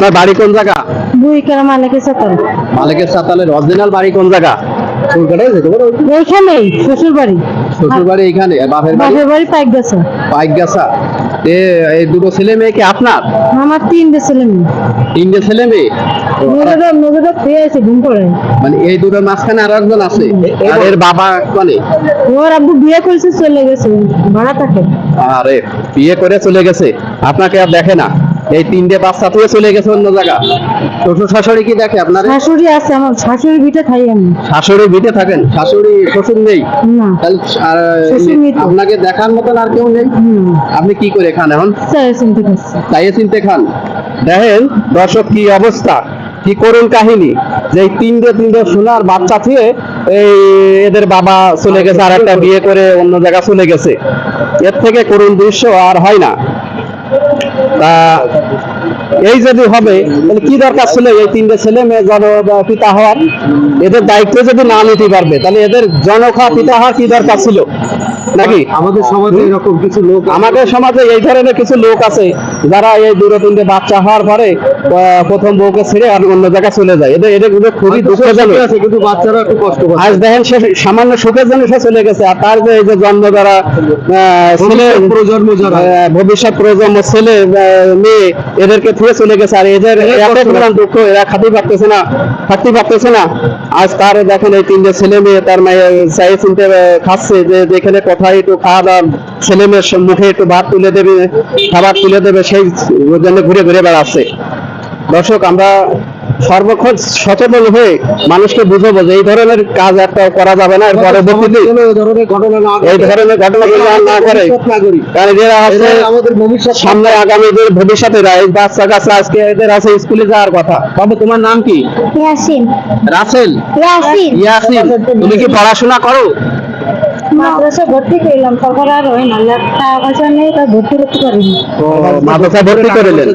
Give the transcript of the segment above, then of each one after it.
আপনার বাড়ি কোন জায়গা? দুই কেরা মালিকে সকাল মালিকের সাতালের অরিজিনাল বাড়ি কোন জায়গা? চুলকাটাই যেতে পারো। এইখানেই শ্বশুর বাড়ি শ্বশুর বাড়ি এখানে বাপের বাড়ি? বাপের বাড়ি এ এই দুটো ছেলে মেয়ে কি আপনার? আমার তিনটে ছেলে মেয়ে। তিনটে ছেলে মেয়ে? ঘুম করে মানে এই দুটোর মাঝখানে আরও একজন আছে। আর এর বাবা মানে ওর আব্বু বিয়ে করেছে চলে গেছে ভাড়া থাকে। আরে বিয়ে করে চলে গেছে। আপনাকে আর দেখে না। এই তিনটে বাচ্চা থেকে চলে গেছে অন্য জায়গা। শ্বশুর শাশুড়ি কি দেখে আপনার শাশুড়ি আছে আমার শাশুড়ি খাই আমি। শাশুড়ি ভিটে থাকেন? শাশুড়ি শ্বশুর নেই? না। তাহলে আর আপনাকে দেখার মতন আর কেউ নেই? আপনি কি করে খান এখন? চাই চিনতে খান। দেখেন দর্শক কি অবস্থা? কি করুন কাহিনী? যে তিনটে তিনটে সোনার বাচ্চা থেকে এই এদের বাবা চলে গেছে আর একটা বিয়ে করে অন্য জায়গা চলে গেছে। এর থেকে করুণ দৃশ্য আর হয় না। তা এই যদি হবে, তাহলে কি দরকার ছিল? এই তিনটে ছেলে মেয়ে জন পিতা হওয়ার, এদের দায়িত্ব যদি না নিতে পারবে, তাহলে এদের জনক পিতা হওয়ার কি দরকার ছিল? নাকি? আমাদের সমাজে এরকম কিছু লোক আমাদের সমাজে এই ধরনের কিছু লোক আছে যারা এই দুটো তিনটে বাচ্চা হওয়ার পরে প্রথম বউকে ছেড়ে আর অন্য জায়গায় চলে যায়। এদের এদের এদের খুবই দুঃখজনক। আছে কিন্তু বাচ্চারা একটু কষ্ট পাচ্ছে। আজ দেখেন সে সামান্য সুখের জন্য সে চলে গেছে আর তার যে এই যে জন্ম দ্বারা ছেলে প্রজন্ম যারা। ভবিষ্যৎ প্রজন্ম ছেলে মেয়ে এদেরকে ফিরে চলে গেছে। আর এদের এত পরিমাণ দুঃখ এরা খাতে পারতেছে না থাকতে পারতেছে না। আজ তার দেখেন এই তিনটে ছেলে মেয়ে তার মেয়ে চাই চিনতে খাচ্ছে যে যেখানে কোথায় একটু খাওয়া দাওয়া ছেলে মেয়ের মুখে একটু ভাত তুলে দেবে খাবার তুলে দেবে সেই জন্য ঘুরে ঘুরে বেড়াচ্ছে। দর্শক আমরা সর্বক্ষণ সচেতন হয়ে মানুষকে বুঝাবো যে এই ধরনের কাজ একটা করা যাবে না পরবর্তীতে এই ধরনের ঘটনা না করে। কারণ এরা আছে আমাদের ভবিষ্যৎ সামনে আগামী দিন ভবিষ্যতে এই বাচ্চা কাচ্চা আজকে এদের আছে স্কুলে যাওয়ার কথা। বাবু তোমার নাম কি? ইয়াসিন। রাসেল? ইয়াসিন। ইয়াসিন তুমি কি পড়াশোনা করো? মাদ্রাসা ভর্তি করলাম তারপর আর হয় না টাকা পয়সা নেই তাই ভর্তি করতে পারিনি। মাদ্রাসা ভর্তি করিলেন?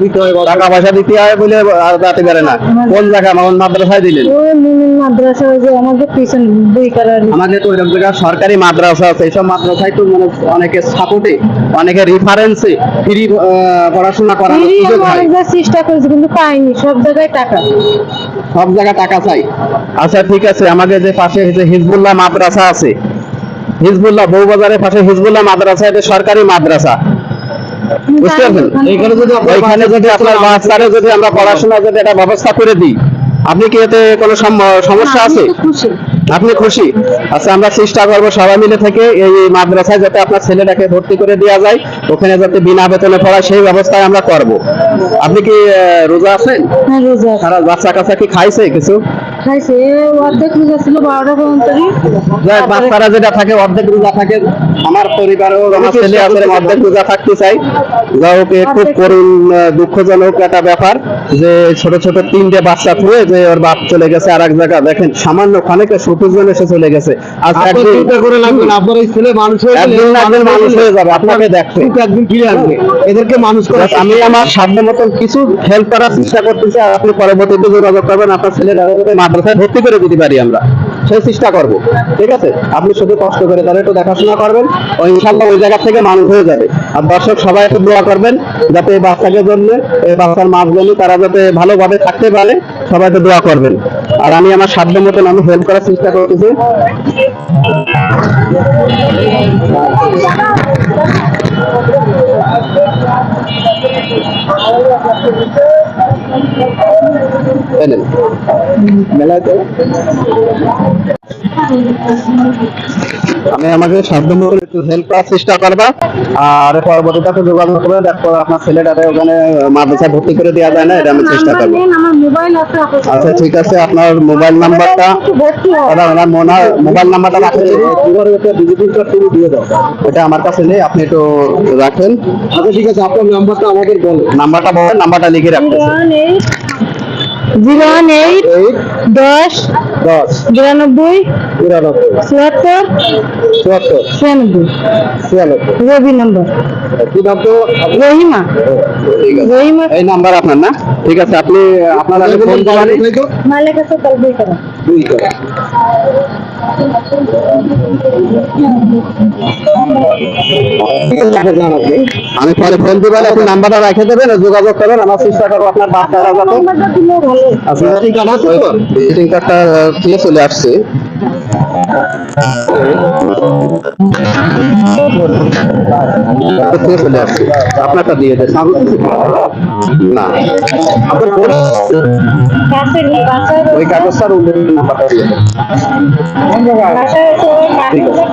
টাকা পয়সা দিতে হয় বলে আর পারে না। কোন আমার মাদ্রাসায় দিলেন? ওই মিমিন মাদ্রাসা ওই যে আমাদের পিছন দুই কালার আমাদের তো এরকম জায়গায় সরকারি মাদ্রাসা আছে এইসব মাদ্রাসায় তো মানে অনেকে সাপোর্টে অনেকে রেফারেন্সে ফ্রি পড়াশোনা করানোর সুযোগ হয়। চেষ্টা করেছি কিন্তু পাইনি সব জায়গায় টাকা। সব জায়গায় টাকা চাই। আচ্ছা ঠিক আছে আমাদের যে পাশে যে হিজবুল্লাহ মাদ্রাসা আছে হিজবুল্লাহ বউবাজারের পাশে হিজবুল্লাহ মাদ্রাসা এটা সরকারি মাদ্রাসা। বুঝতে পারছেন? এইখানে যদি আপনার ওইখানে যদি আপনার বাচ্চারে যদি আমরা পড়াশোনা যদি একটা ব্যবস্থা করে দিই আপনি কি এতে কোনো সমস্যা আছে? খুশি। আপনি খুশি? আচ্ছা আমরা চেষ্টা করব সবাই মিলে থেকে এই মাদ্রাসায় যাতে আপনার ছেলেটাকে ভর্তি করে দেওয়া যায় ওখানে যাতে বিনা বেতনে পড়ায় সেই ব্যবস্থায় আমরা করব। আপনি কি রোজা আছেন? হ্যাঁ বাচ্চা কাচ্চা কি খাইছে কিছু? খাইছে অর্ধেক রোজা ছিল বারোটা পর্যন্ত বাচ্চারা যেটা থাকে অর্ধেক রোজা থাকে। আমার পরিবারেও আমার ছেলে আছে অর্ধেক রোজা থাকতে চাই। যা খুব করুণ দুঃখজনক একটা ব্যাপার যে ছোট ছোট তিনটে বাচ্চা থুয়ে যে ওর বাপ চলে গেছে আর এক জায়গা। দেখেন সামান্য খানিকে সুখের জন্য সে চলে গেছে। আজ একদিন চিন্তা করে লাগবেন আপনার এই ছেলে মানুষ হয়ে মানুষ হয়ে যাবে। আপনাকে দেখতে। একদিন ফিরে আসবে। এদেরকে মানুষ করে আমি আমার সাধ্য মতন কিছু হেল্প করার চেষ্টা করতেছি আর আপনি পরবর্তীতে যোগাযোগ করবেন আপনার ছেলের মাদ্রাসায় ভর্তি করে দিতে পারি আমরা। সেই চেষ্টা করব। ঠিক আছে? আপনি শুধু কষ্ট করে তাহলে একটু দেখাশোনা করবেন ও ইনশাল্লাহ ওই জায়গা থেকে মানুষ হয়ে যাবে। আর দর্শক সবাই একটু দোয়া করবেন যাতে এই বাচ্চাকে জন্য এই বাচ্চার মাছগুলি তারা যাতে ভালোভাবে থাকতে পারে সবাই তো দোয়া করবেন। আর আমি আমার সাধ্য মতন আমি হেল্প করার চেষ্টা করতেছি। মেলায় তো আমি আমাকে সাধ্য মতো একটু হেল্প করার চেষ্টা করবা। আর পরবর্তীতে যোগাযোগ করবে দেখো আপনার ছেলেটারে ওখানে মাদ্রাসায় ভর্তি করে দেওয়া যায় না এটা আমি চেষ্টা করব। আমার। আচ্ছা ঠিক আছে আপনার মোবাইল নাম্বারটা দাদা ওনার মোনার মোবাইল নাম্বারটা রাখেন দুবার একটা ডিজিটাল কার্ড তুমি দিয়ে দাও এটা আমার কাছে নেই আপনি একটু রাখেন। আচ্ছা ঠিক আছে আপনার নাম্বারটা আমাদের বলো। নাম্বারটা বলেন নাম্বারটা লিখে eight zero one eight eight দশ দশ বিরানব্বই বিরানব্বই চুয়াত্তর চুয়াত্তর ছিয়ানব্বই। ছিয়ানব্বই। রবি নম্বর। কি নাম তো? রহিমা। রহিমা। এই নাম্বার আপনার না? ঠিক আছে আপনি আপনার আগে ফোন করেন। মালের কাছে কাল বই করা। দুই টাকা আমি পরে ফোন দিবেন আপনি নাম্বারটা রেখে দেবেন যোগাযোগ করবেন। আমার চেষ্টা করব আপনার বাচ্চারা যাতে আচ্ছা ভিজিটিং আছে ভিজিটিং কার্ডটা দিয়ে চলে আসছে। আপনারটা দিয়ে দেন। না। ওই কাগজটার উল্লেখ নাম্বারটা দিয়ে দেন। ওই কাগজটা